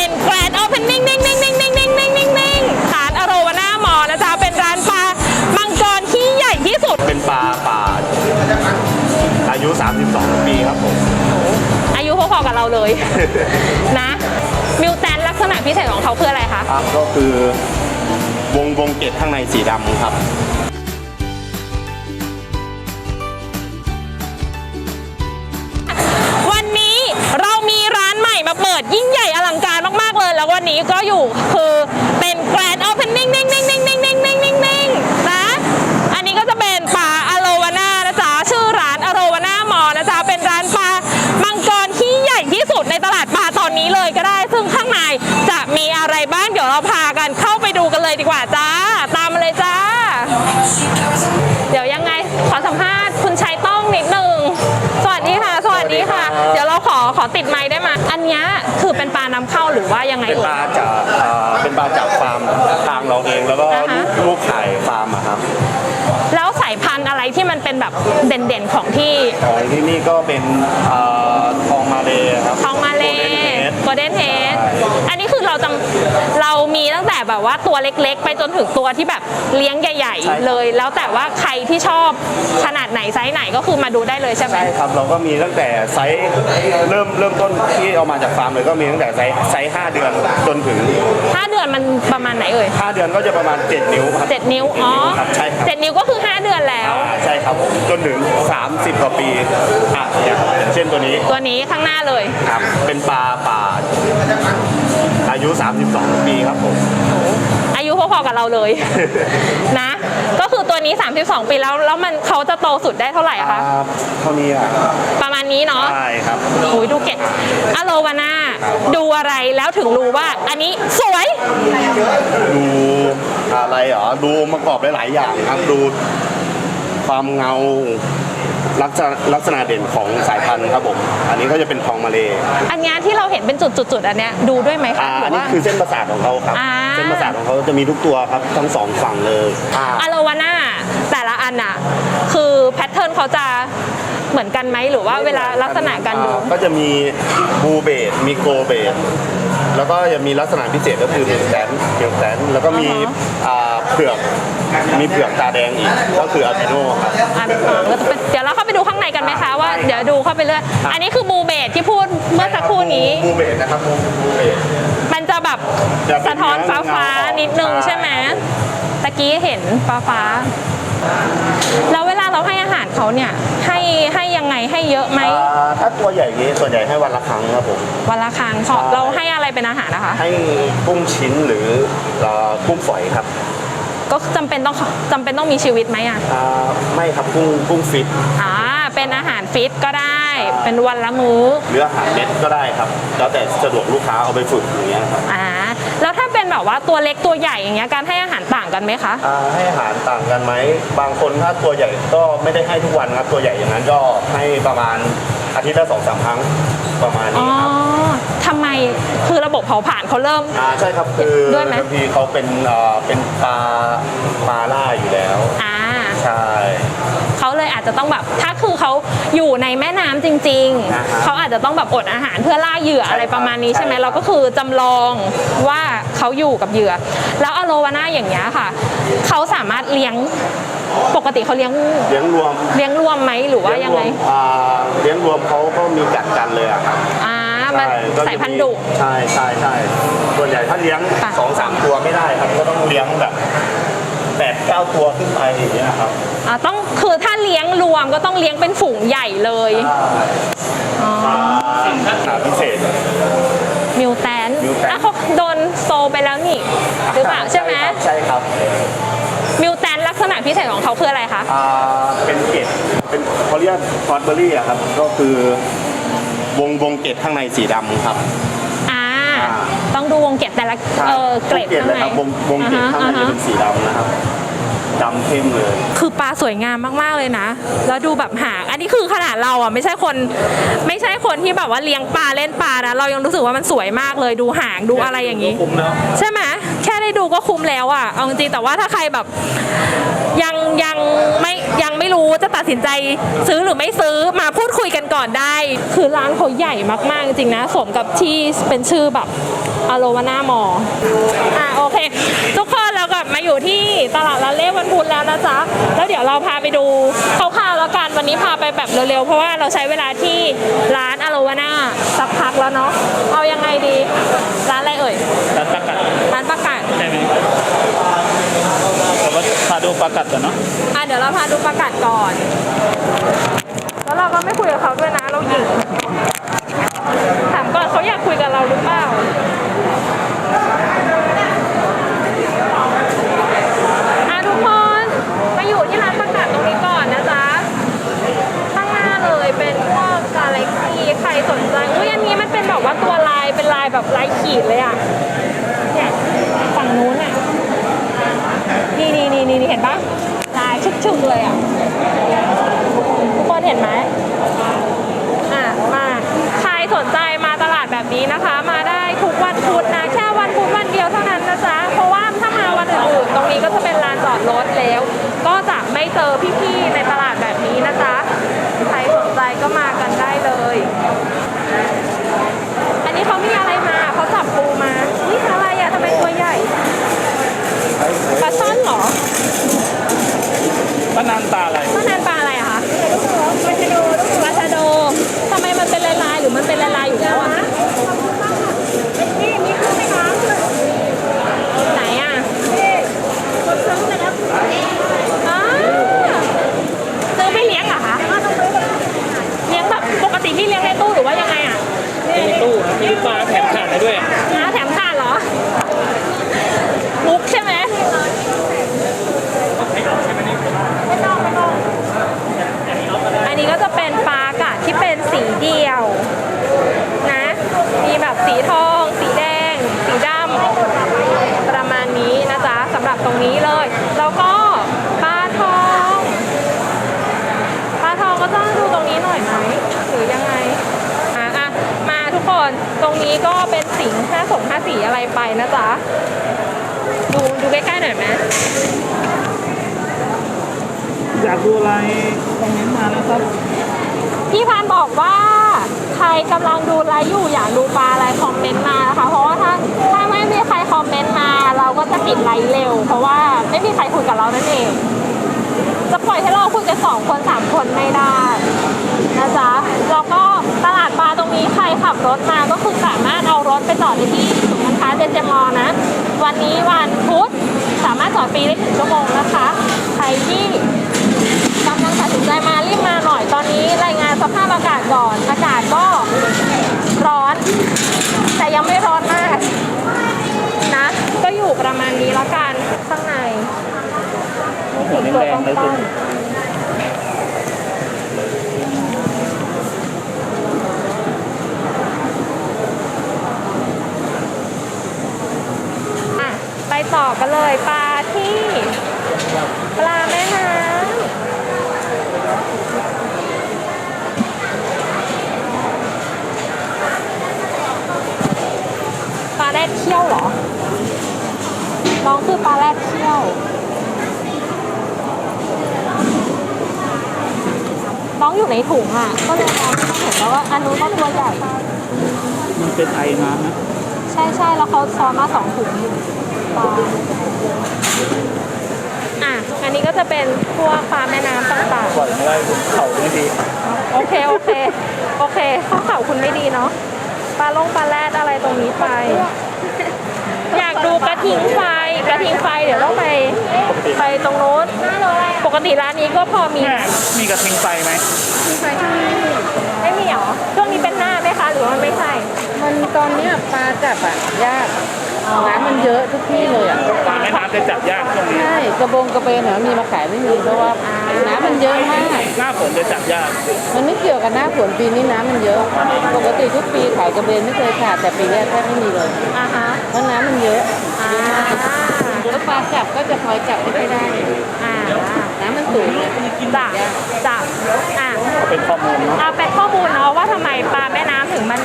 เป็นแกรนด์โอเพนนิ่งนิ่งนิ่งนิ่งนิ่งนิ่งนิ่งนิ่งนิ่งร้านอโรวาน่ามอนะจ๊ะเป็นร้านปลามังกรที่ใหญ่ที่สุด เป็นปลาป่าอายุ 32 ปีครับผม อายุพอๆกับเราเลย นะมิวแตนลักษณะพิเศษของเขาคืออะไรคะ ครับก็คือวงวงเกตข้างในสีดำครับ แล้ววันนี้ก็อยู่คือ ว่ายังไงเป็นเอ่ปลายจากอ่าเป็นปลาจากฟาร์มทางเราเองแล้วก็อ่าฮะ ลูกลูกขายฟาร์มอะครับแล้วสายพันธุ์อะไรที่มันเป็นแบบเด่นๆของที่ ของที่นี่ก็เป็นอ่าทองมาเลยครับทองมาเลโก ลเด้นเฮดโกลเด้นเฮดอันนี้คือเราจำเรามีตั้งแต่แบบว่าตัวเล็กๆ ไปจนถึงตัวที่แบบเลี้ยงใหญ่ใช่ครับๆเลย แล้วแต่ว่าใครที่ชอบขนาดไหนไซส์ไหนก็คือมาดูได้เลยใช่ไหม ใช่ครับเราก็มีตั้งแต่ไซส์เริ่มเริ่มต้นที่เอามาจากฟาร์มเลยก็มีตั้งแต่ไซส์ไซส์5เดือนจนถึง ห้าเดือนมันประมาณไหนเอ่ย5 เดือนก็จะประมาณ 7 นิ้วครับเจ็ดนิ้ว อ๋อครับใช่ครับเจ็ดนิ้วก็คือ5เดือนแล้ว อ่าใช่ครับจนถึง 30กว่าปีอะอย่างเช่นตัวนี้ตัวนี้ข้างหน้าเลย ครับเป็นปลาป่าอายุ 32 ปีครับผม อายุพอๆกับเราเลย นะ ก็คือตัวนี้ 32 ปีแล้ว แล้วมันเขาจะโตสุดได้เท่าไหร่อะคะอ่าเท่านี้อะประมาณนี้เนาะ ใช่ครับ โอ้ยดูเก็ตอโลวาน่าดูอะไรแล้วถึงรู้ว่า อันนี้สวย ดูอะไรเหรอ ดูประกอบหลาย ๆ อย่างครับ ดูความเงา ลักษณะลักษณะเด่นของสายพันธุ์ครับผม อันนี้ก็จะเป็นทองมาเลยอันเนี้ยที่เราเห็นเป็นจุดๆๆอันเนี้ยดูด้วยไหมคะอ่าหรือันอนี้ว่า คือเส้นประสาทของเขาครับ อ่า เส้นประสาทของเขาจะมีทุกตัวครับทั้งสองฝั่งเลยอ่าอโลวาน่าแต่ละอันอะคือแพทเทิร์นเขาจะเหมือนกันไหมหรือว่าเวลาลักษณะการดู อ่ก็จะมีบูเบดมีโกเบด แล้วก็จะมีลักษณะพิเศษก็คือมิลแตนมิลแตนแล้วก็มีอ่าฮะอ่าเผือกมีเผือกตาแดงอีกก็คืออาบิโนครับ อะเดี๋ยวเราเข้าไปดูข้างในกันไหมคะว่าเดี๋ยวดูเข้าไปเรื่อยอันนี้คือบูเบดที่พูดเมื่อสักครู่นี้บูเบดนะครับบูบูเบด มันจะแบบจะเป็นสะท้อนฟ้าฟ้าเงาๆนิดนึงใช่ ใช่ไหมตะกี้เห็นฟ้าฟ้า แล้วเวลาเราให้อาหารเขาเนี่ยให้ให้ยัง ไงให้เยอะไหม อ่าถ้าตัวใหญ่อย่างนี้ส่วนใหญ่ให้วันละครั้งครับผม วันละครั้งเพราะใช่ เราให้อะไรเป็นอาหารนะคะ ให้กุ้งชิ้นหรือเอ่อกุ้งฝอยครับก็จำเป็นต้องจำเป็นต้องมีชีวิตไหมอะอ่าไม่ครับกุ้งกุ้งฟิต อ่าเป็นอาหารฟิตก็ได้เป็นวันละมื้อหรืออาหารเม็ดก็ได้ครับ แล้วแต่สะดวกลูกค้าเอาไปฝึกอย่างเงี้ยครับอ่าแล้วถ้าเป็น แบบว่าตัวเล็กตัวใหญ่อย่างเงี้ยการให้อาหารต่างกันไหมคะ อ่าให้อาหารต่างกันไหม บางคนถ้าตัวใหญ่ก็ไม่ได้ให้ทุกวันครับ ตัวใหญ่อย่างนั้นก็ให้ประมาณอาทิตย์ละสองสามครั้งประมาณอ๋อนี้ครับ ทำไมคือระบบเผาผลาญเขาเริ่ม อ่าใช่ครับคือด้วยไหม บางทีเขาเป็นเอ่อเป็นปลาปลาล่าอยู่แล้ว อ่าใช่ เขาเลยอาจจะต้องแบบถ้าคือเขาอยู่ในแม่น้ำจริง อ่าฮะๆ เขาอาจจะต้องแบบอดอาหารเพื่อล่าเหยื่อใช่อะไรประมาณนี้ครับใช่ไหมใช่ครับ เราก็คือจำลองว่า เขาอยู่กับเหยื่อ แล้วอโลวาน่าอย่างเงี้ยค่ะ เขาสามารถเลี้ยงปกติเขาเลี้ยงเลี้ยงรวมเลี้ยงรวมไหมหรือว่ายังไงเลี้รวมอ่าเลี้ยงรวมเขาก็มีกัดกันเลยอะครับอ่ามันใช่ก็จะสายพันธุ์ดุใช่ใช่ใช่ส่วนใหญ่ถ้าเลี้ยงค่ะสองสามตัวไม่ได้ครับ ก็ต้องเลี้ยงแบบแปดเก้าตัวขึ้นไปอย่างเงี้ยครับอ่าต้องคือถ้าเลี้ยงรวมก็ต้องเลี้ยงเป็นฝูงใหญ่เลยอ๋อขาพิเศษ มิวแตนมิวแตนอะเขาโดนโซไปแล้วนี่ หรือเปล่าใช่ไหมครับใช่ครับมิวแตนลักษณะพิเศษของเขาคืออะไรคะ อ่าเป็นเกล็ดเป็นเขาเรียกฟอสเบอรี่อะครับ ก็คือวงวงเกล็ดข้างในสีดำครับ อ่า อ่า ต้องดูวงเกตแต่ละเออเกรดวงเกล็ดข้างเลยในครับวงวงเกล็ดข้างในอ่าจะฮะเป็นสีดำนะครับ ดำเข้มเลย คือปลาสวยงามมากๆเลยนะ แล้วดูแบบหาง อันนี้คือขนาดเราอะไม่ใช่คน ไม่ใช่คนที่แบบว่าเลี้ยงปลาเล่นปลานะ เรายังรู้สึกว่ามันสวยมากเลย ดูหางดูอะไรอย่างนี้ คุ้มนะใช่ไหมแค่ได้ดูก็คุ้มแล้วอะ เอาจริงๆแต่ว่าถ้าใครแบบ ยังยังไม่ยังไม่รู้จะตัดสินใจซื้อหรือไม่ซื้อมาพูดคุยกันก่อนได้ คือร้านเขาใหญ่มากๆจริงๆนะ สมกับที่เป็นชื่อแบบอโลวาน่ามออะโอเค ทุกคนเรากลับ มาอยู่ที่ตลาดลาเล่วันพุธแล้วนะจ๊ะ แล้วเดี๋ยวเราพาไปดูคร่าวๆแล้วกันวันนี้พาไปแบบเร็วๆ เพราะว่าเราใช้เวลาที่ร้านอโลวาน่าสักพักแล้วเนาะ เอายังไงดี ร้านอะไรเอ่ย ร้านประกัดร้านประกาศใช่ไหมแต่ว่าพาดูประกัดก่อนเนาะ อะเดี๋ยวเราพาดูประกาศก่อน แล้วเราก็ไม่คุยกับเขาด้วยนะ เราหญิงถามก่อนเขาอยากคุยกับเราหรือเปล่า อะทุกคนมาอยู่ที่ร้านประกาศตรงนี้ก่อนนะจ๊ะ ข้างหน้าเลยเป็นพวกกาแล็กซี่ใคร สนใจอุ้ยอันนี้มันเป็นแบบว่าตัวลายเป็นลายแบบลายขีดเลยอะเนี่ยฝั่งนู้นอะนี่นี่นี่นี่เห็นปะลายชึกๆเลยอะทุกคนเห็นไหมอะมาใครสนใจมาตลาดแบบนี้นะคะ มาได้ทุกวันพุธนะแค่วันพุธวันเดียวเท่านั้นนะจ๊ะเพราะว่าถ้ามาวันอื่นตรงนี้ก็จะเป็นลานจอดรถแล้ว ก็จะไม่เจอพี่ๆในตลาดแบบนี้นะจ๊ะ ใครสนใจก็มากันได้เลย อันนี้เขามีอะไรมาเขาจับปูมานี่อะไรอะทำไมตัวใหญ่ ปลาช่อนเหรอ ป้านานตาอะไร ต้นนานปลาอะไรอะคะปลาชะโดปลาชะโดทำไมมันเป็นลายๆหรือมันเป็นลายๆอยู่แล้วอะนี่มีขึ้นไหมคะไหนอะคนซื้อไปแล้วอ๋อซื้อไปเลี้ยงเหรอคะเลี้ยงแบบปกติพี่เลี้ยงในตู้หรือว่ายังไงอะ มีตู้นะมีปลาแถมขาดได้ด้วยอะ หาแถมทานเหรอมุกใช่ไหมไม่ต้องไม่ต้อง อันนี้ก็จะเป็นปลากะที่เป็นสีเดียวนะ มีแบบสีทอง สีแดง สีดำประมาณนี้นะจ๊ะสำหรับตรงนี้เลย แล้วก็ปลาทอง ปลาทองก็ต้องดูตรงนี้หน่อยไหมหรือยังไงอะอะมาทุกคน ตรงนี้ก็เป็นสิงห้าสงห้าสีอะไรไปนะจ๊ะ ดูดูใกล้ๆหน่อยไหมอยากดูอะไรคอมเมนต์มานะครับ พี่พานบอกว่าใครกำลังดูไลฟ์อยู่อยากดูปลาอะไรคอมเมนต์มานะคะ เพราะว่าถ้าถ้าไม่มีใครคอมเมนต์มา เราก็จะปิดไลฟ์เร็ว เพราะว่าไม่มีใครคุยกับเรานั่นเอง จะปล่อยให้เราคุยกันสองคนสามคนไม่ได้นะจ๊ะแล้วก็ตลาดปลาตรงนี้ใครขับรถมาก็คือสามารถเอารถไปจอดได้ที่ศูนย์การค้าเจนเจมอนะ วันนี้วันพุธสามารถจอดฟรีได้ถึงชั่วโมงนะคะ ใครที่กำลังตัดสินใจมารีบมาหน่อยตอนนี้รายงานสภาพอากาศก่อนอากาศก็ร้อน แต่ยังไม่ร้อนมากนะ ก็อยู่ประมาณนี้แล้วกันข้างใน หัวแดงๆเลยคุณไปต่อกันเลยปลาที่ ปลาแม่น้ำปลาแรดเขี้ยวเหรอ น้องคือปลาแรดเขี้ยว น้องอยู่ ในถุงอะ ก็เลยมองไม่เห็นแล้วว่าอันนู้นก็ตัวใหญ่ มันเป็นไอน้ำนะใช่ใช่แล้วเขาซ้อนมาสองถุงอยู่ปลาอะ อันนี้ก็จะเป็นพวกปลาแม่น้ำต่างๆปล่อยไม่ได้บนเขาไม่ดีโอเค โอเค โอเคข้อเข่าคุณไม่ดีเนาะ ปลาลงปลาแรดอะไรตรงนี้ไป อยากดูกระทิงไฟ กระทิงไฟเดี๋ยวต้องไป ไปตรงโน้นป กติร้านนี้ก็พอมีแม่มีกระทิงไฟไหมไม่มีเหรอช่วงนี้เป็นหน้าไหมคะหรือว่าไม่ใช่มันตอนเนี้ยปลาจับอะยากน้ำมันเยอะทุกที่เลยอะปลาแม่น้ำจะจับยากช่วงนี้ใช่กระบงกระเบนเนี่ยมีมาขายไม่มีเพราะว่าน้ำมันเยอะมากหน้าฝนจะจับยากมันไม่เกี่ยวกับหน้าฝนปีนี้น้ำมันเยอะ ปกติทุกปีขายกระเบนไม่เคยขาดแต่ปีนี้แทบไม่มีเลยอ่าฮะเพราะน้ำมันเยอะอ่าแล้วปลาจับก็จะคอยจับไม่ค่อยได้อ่า น้ำมันสูงเลยจ้ะจ้ะอะเป็นข้อมูลเนาะเอาเป็นข้อมูลเนาะว่าทำไมปลาแม่น้ำถึงมัน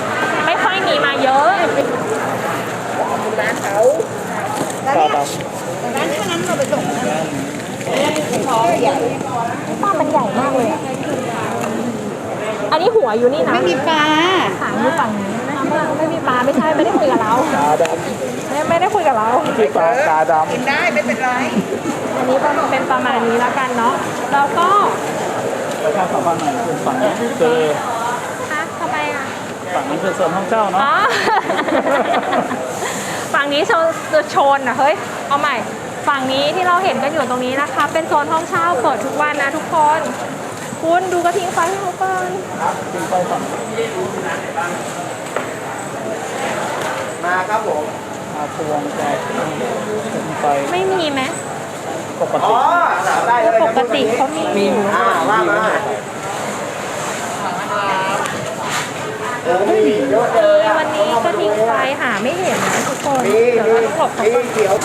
ไม่ค่อยมีมาเยอะต่อต่อร้านนี้วันนั้นเราไปส่งนะใหญ่ปลามันใหญ่มากเลยอะอันนี้หัวอยู่นี่นะไม่มีปลาหางอยู่ฝั่งนี้ไม่ไม่มีปลาไม่ใช่ไม่ได้คุยกับเราตาดไม่ไม่ได้คุยกับเราำที่ปลาตาดกินได้ไม่เป็นไร อันนี้ก็เป็นประมาณนี้แล้วกันเนาะแล้วก็ำประชาสัมพันธ์หน่อยคือฝั่งนี้คือฮะทำไมอะฝั่งนี้คือโซนห้องเช่าเนาะอ๋อ ฝั่งนี้โซนโชนอะเฮ้ยเอาใหม่ ฝั่งนี้ที่เราเห็นกันอยู่ตรงนี้นะคะ เป็นโซนห้องเช่าเปิดทุกวันนะทุกคน คุณดูกระทิงไฟให้เขาก่อนขึ้นไปฝั่งมาครับผมอาพวงแจกขึ้นไปไม่มีไหม ปกติได้เลยปกติเขามีอยู่อ่าว่ามาเออไม่มีเยอะเลยวันนี้กระทิงไฟหาไม่เห็นนะทุกคนมีเดี๋ยวมีเราต้องหลบเขามีก่อนเขียว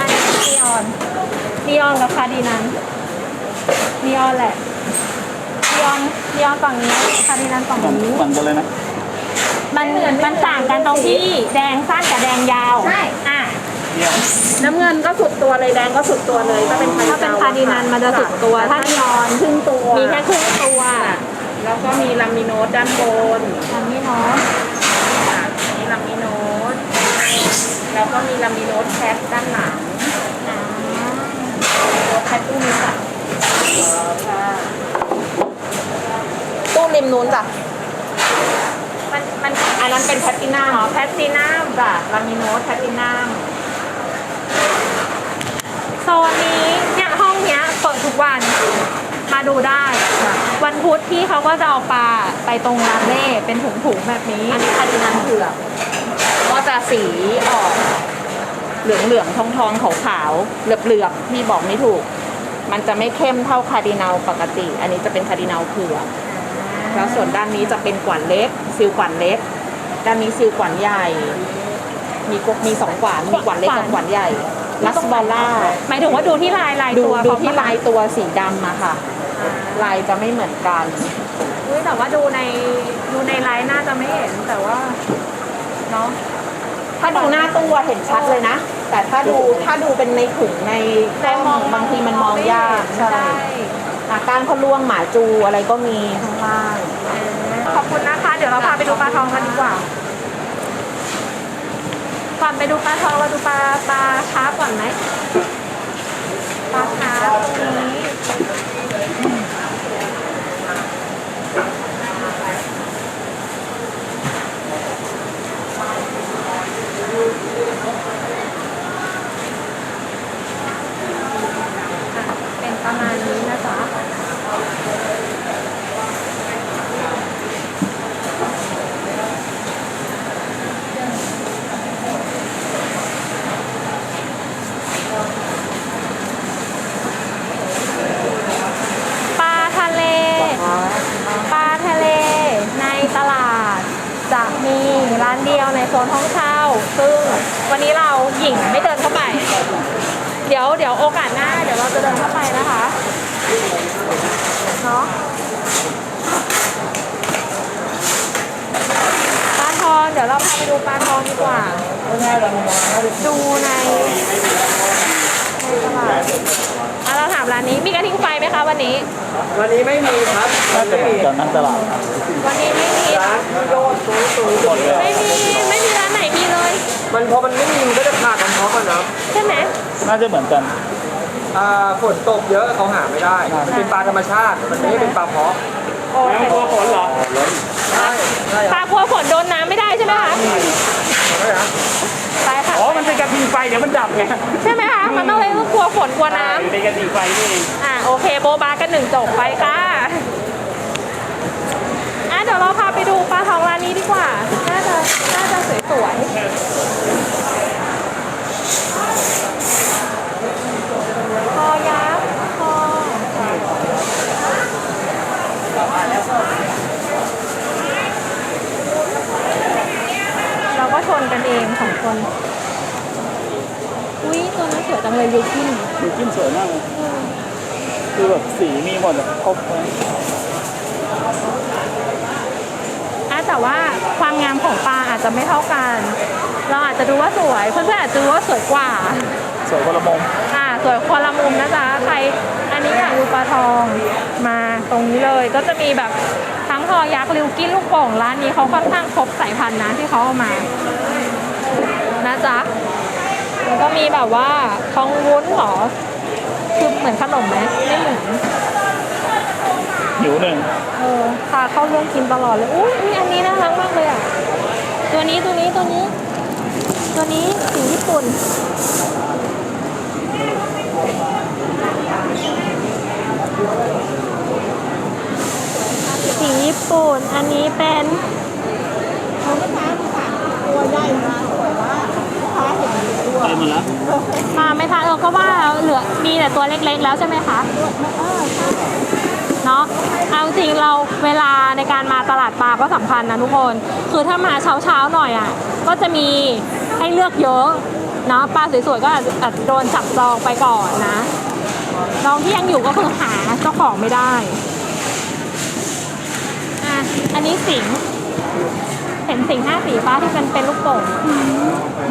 อันนี้นีออนนีออนกับคาร์ดินันนีออนแหละนีออนนีออนฝั่งนี้คาร์ดินันฝั่งฝั่งนี้ฝั่งกันเลยนะ มันมันต่างกันตรงที่แดงสั้นกับแดงยาวใช่ อะเนี่ยน้ำเงินก็สุดตัวเลยแดงก็สุดตัวเลยถ้าเป็นถ้าเป็นคาร์ดินันมันจะสุดตัว ถ้านีออนครึ่งตัว มีแค่ครึ่งตัวแล้วก็มีลามิโนสด้านบนทางนี้เนาะค่ะมีลามิโนสแล้วก็มีลามิโนสแคปด้านหลังอ่าตัวแคปตู้นี้ค่ะค่ะตู้ริมนู้นจ้ะ มันอันนั้นเป็นแพตตินัมอ๋อแพตตินัมจ้ะลามิโนสแพตตินัมโซนนี้เนี่ยห้องเนี้ยเปิดทุกวันมาดูได้ วันพุธที่เขาก็จะเอาปลาไปตรงร้านเล่เป็นถุงๆแบบนี้ อันนี้คาร์ดินันเผือกก็จะสีออก เหลืองเหลืองทองทองขาวขาวเหลือบเหลือบๆพี่บอกไม่ถูก มันจะไม่เข้มเท่าคาร์ดินัลปกติ อันนี้จะเป็นคาร์ดินัลเผือก แล้วส่วนด้านนี้จะเป็นกวนเล็กซิลกวนเล็ก ด้านนี้ซิลกวนใหญ่ มีกวมีสองกวนมีกวนเล็กกับกวนใหญ่ลัสบอลล่าหมายถึงว่าดูที่ลายลายดูตัวดูเขาที่ลายตัวสีดำอะค่ะ ลายจะไม่เหมือนกันอุ้ยแต่ว่าดูในดูในไลน์น่าจะไม่เห็นแต่ว่าเนาะถ้าดูหน้าตู้อะเห็นชัดเลยนะ แต่ถ้าดูถ้าดูเป็นในถุงในกล้องบางทีมันมองยากใช่ใช่ อาการเขาล่วงหมาจูอะไรก็มีข้างล่าง ขอบคุณนะคะ เดี๋ยวเราพาไปดูปลาทองกันดีกว่า ก่อนไปดูปลาทองเราดูปลาปลาคาร์ฟก่อนไหมปลาคาร์ฟตรงนี้อะเป็นประมาณนี้นะจ๊ะ ปลาทะเล ปลาทะเลในตลาด จะมีร้านเดียวในโซนห้องเช่า ซึ่งวันนี้เราหญิงไม่เดินเข้าไป เดี๋ยวเดี๋ยวโอกาสหน้า เดี๋ยวเราจะเดินเข้าไปนะคะ เนาะปลาทอง เดี๋ยวเราพาไปดูปลาทองดีกว่า ดูในในตลาดอะเราถามร้านนี้มีกระทิงไฟไหมคะวันนี้ วันนี้ไม่มีครับน่าจะเหมือนกันนะตลาดวันนี้ไม่มีร้านโยนสูงสูงหมดเลยไม่มีไม่มีร้านไหนมีเลย มันพอมันไม่มีมันก็จะขาดกันพร้อมกันเนาะใช่ไหมน่าจะเหมือนกันอ่าฝนตกเยอะเขาหาไม่ได้ มันเป็นปลาธรรมชาติมันไม่ได้เป็นปลาเพาะโอเคกลัวฝนเหรอใช่ใช่ปลาพัวฝนโดนน้ำไม่ได้ใช่ไหมคะใช่นะไปค่ะอ๋อ มันเป็นกระทิงไฟเดี๋ยวมันดับไงใช่ไหมคะมันต้องเลยกลัวฝนกลัวน้เป็นกระทิงไฟนี่เองำอะโอเคโบบากันหนึ่งจบไปค่ะอะเดี๋ยวเราพาไปดูปลาทองร้านนี้ดีกว่า น่าจะน่าจะสวยๆคอยักษ์คอเราก็ชนกันเองสองคน อุ้ยตัว นั้นสวยจังเลยยูกินดูจิ้มสวยมากเลยคือแบบสีมีหมดอะครบเลยอะแต่แต่ว่าความงามของปลาอาจจะไม่เท่ากัน เราอาจจะดูว่าสวยเพื่อนๆอาจจะดูว่าสวยกว่า สวยคนละมุมอ่าสวยคนละมุมนะจ๊ะใคร อันนี้อยากดูปลาทองมาตรงนี้เลยก็จะมีแบบทั้งทอยักษ์ริวกิ้นลูกโป่งร้านนี้เขาค่อนข้างครบสายพันธุ์นะที่เขาเอามา นะจ๊ะ แล้วก็มีแบบว่าทองวุ้นเหรอ คือเหมือนขนมไหมไม่เหมือนหิวหนึ่งเออพาเข้าเรื่องกินตลอดเลยอุ้ยอุ๊ยอันนี้น่ารักมากเลยอะ ตัวนี้ตัวนี้ตัวนี้ ตัวนี้สีญี่ปุ่นสีญี่ปุ่น อันนี้เป็น ไปมาแล้วมาไหมคะเออก็ว่าเหลือมีแต่ตัวเล็กๆแล้วใช่ไหมคะเนาะเอาจริงเราเวลาในการมาตลาดปลาก็สำคัญนะทุกคน คือถ้ามาเช้าๆหน่อยอะก็จะมีให้เลือกเยอะเนาะปลาสวยๆก็อาจจะโดนจับจองไปก่อนนะน้องที่ยังอยู่ก็คือหาเจ้าของไม่ได้อะอันนี้สิงเห็นสิงห์ห้าสีฟ้าที่เป็นเป็นลูกโป่ง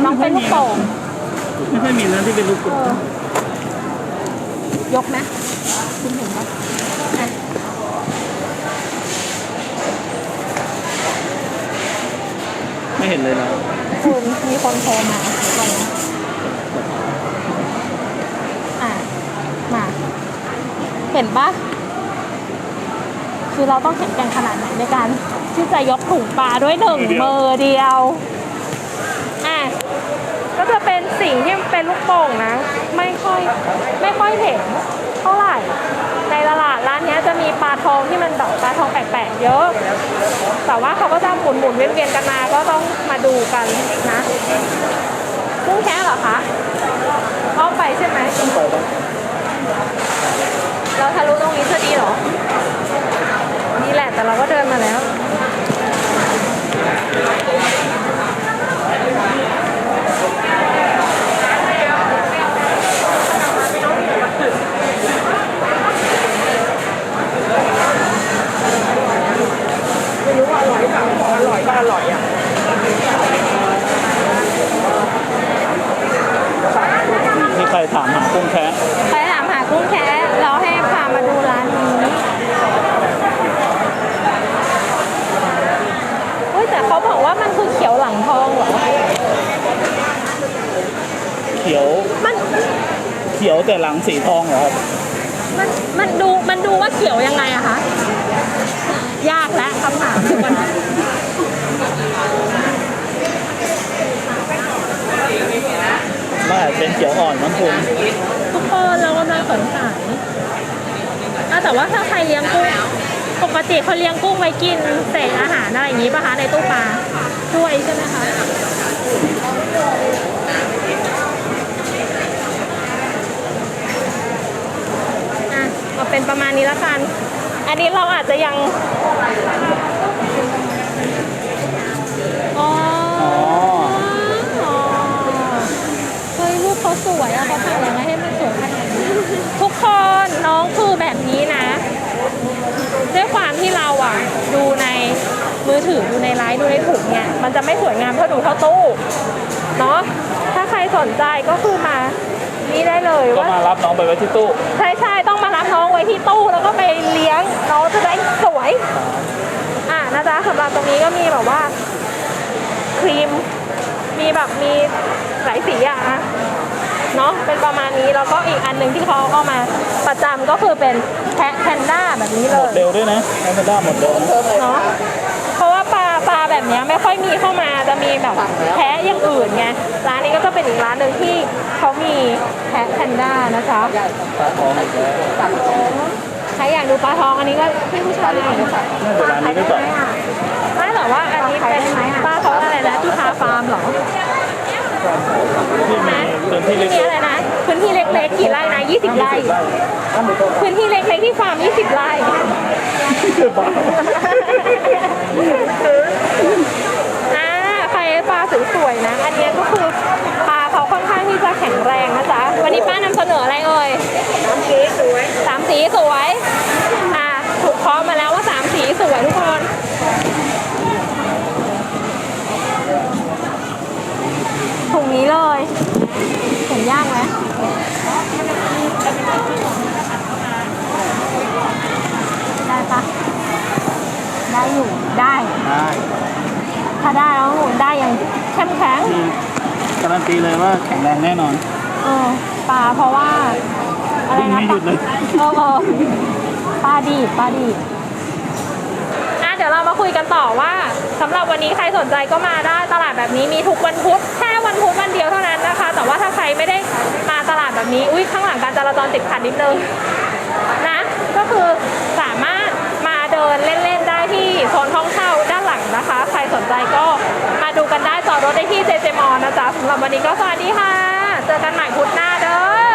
น้องเป็นลูกโป่ง ไม่ค่อยมีนะที่เป็นลูกกเอลุ่มอยกไหมคุณเห็นปะอะไม่เห็นเลยนะคุณมีคนโทรมาเดี๋ยวก่อนนะอะมา เห็นปะคือเราต้องแข็งแกร่งขนาดไหนในการที่จะยกถุงปลาด้วยหนึ่งมือเดียว อะก็จะเป็น สิ่งที่เป็นลูกโป่งนะ ไม่ค่อยไม่ค่อยเห็นเท่าไหร่ ในตลาดร้านนี้จะมีปลาทองที่มันแบบปลาทองแปลกๆเยอะ แต่ว่าเขาก็จะหมุนหมุนเวียนๆกันมาก็ต้องมาดูกันนะกุ้งแค่เหรอคะอ้อมไปใช่ไหมเราทะลุตรงนี้จะดีหรอนี่แหละแต่เราก็เดินมาแล้ว ใครถามหากุ้งแคะไปถามหากุ้งแค่แล้วให้พามาดูร้านนี้เฮ้ยแต่เขาบอกว่ามันคือเขียวหลังทองเหรอ เขียวมัน เขียวแต่หลังสีทองเหรอครับมัน มันดู มันดูว่าเขียวยังไงอะคะ ยากแล้วคำถามเดี๋ยวก่อน ว่าจะเป็นเขียวอ่อนมั้งคุณทุกคนเรากำลังสงสัยอะแต่ว่าถ้าใครเลี้ยงกุ้งปกติเขาเลี้ยงกุ้งไว้กินเศษอาหารอะไรอย่างนี้ป่ะคะในตู้ปลาด้วยใช่ไหมคะอะเอาเป็นประมาณนี้ล้วกัน อันนี้เราอาจจะยังอ๋อ อ๋อ เฮ้ยรูปเขาสวยอะเขาทำยังไงให้มันสวยขนาดนี้ทุก คนน้องคือแบบนี้นะ ด้วยความที่เราอะดูในมือถือดูในไลน์ดูในถุงเนี่ย มันจะไม่สวยงามเท่าดูเท่าตู้ เนาะถ้าใครสนใจก็คือมานี่ได้เลยก็ว่า มารับน้องไปไว้ที่ตู้ ใช่ใช่ต้องมารับน้องไว้ที่ตู้แล้วก็ไปเลี้ยงน้องจะได้สวย อะนะจ๊ะสำหรับตรงนี้ก็มีแบบว่า ครีม มีแบบมีหลายสีอะนะ เนาะเป็นประมาณนี้แล้วก็อีกอันหนึ่งที่เขาเอามาประจำก็คือเป็นแพะแพนด้าแบบนี้หเลมดยเร็วด้วยนะแอมเบด้าหมดเร็วนะเนาะเพราะว่าปลาปลาแบบเนี้ยไม่ค่อยมีเข้ามาจะมีแบบแพะอย่างอื่นไงร้านนี้ก็จะเป็นอีกร้านหนึ่งที่เขามีแพะแพนด้านะจ๊ะปลาทองอีกแล้วใครอยากดูปลาทองอันนี้ก็พี่ผู้ชายน่าจะร้านนี้หรือเปล่าไม่หรอว่าอันนี้เป็นป้าเขาอะไรนะที่พาฟาร์มเหรอที่มีพื้น ที่เล็กอะไรนะ พื้นที่เล็กๆกี่ไร่นะ20ไร่ พื้นที่เล็กๆที่ฟาร์ม20ไร่อ่าไฟปลาสวยๆนะ อันนี้ก็คือปลาเขาค่อนข้างที่จะแข็งแรงนะจ๊ะ วันนี้ป้านำเสนออะไรเอ่ยสามสีสวยสามสีสวย อ่าถูกพร้อมมาแล้วว่าสามสีสวยทุกคนถุงนี้เลย ย่างไหมได้ปะได้อยู่ ได้ ได้ถ้าได้แล้วได้อย่างเข้มแข็งการันตีเลยว่าแข็งแรงแน่นอน เออปลาเพราะว่า อะไรนะไม่หยุดเลยปาเออปลาดีปลาดีอะเดี๋ยวเรามาคุยกันต่อว่าสำหรับวันนี้ใครสนใจก็มาได้ตลาดแบบนี้มีทุกวันพุธแค่ วันพุธวันเดียวเท่านั้นนะคะ แต่ว่าถ้าใครไม่ได้มาตลาดแบบนี้ อุ้ยข้างหลังการจราจรติดขัดนิดนึงนะ ก็คือสามารถมาเดินเล่นๆได้ที่โซนห้องเช่าด้านหลังนะคะ ใครสนใจก็มาดูกันได้จอดรถได้ที่เจเจมอนะจ๊ะสำหรับวันนี้ก็สวัสดีค่ะ เจอกันใหม่พุธหน้าเด้อ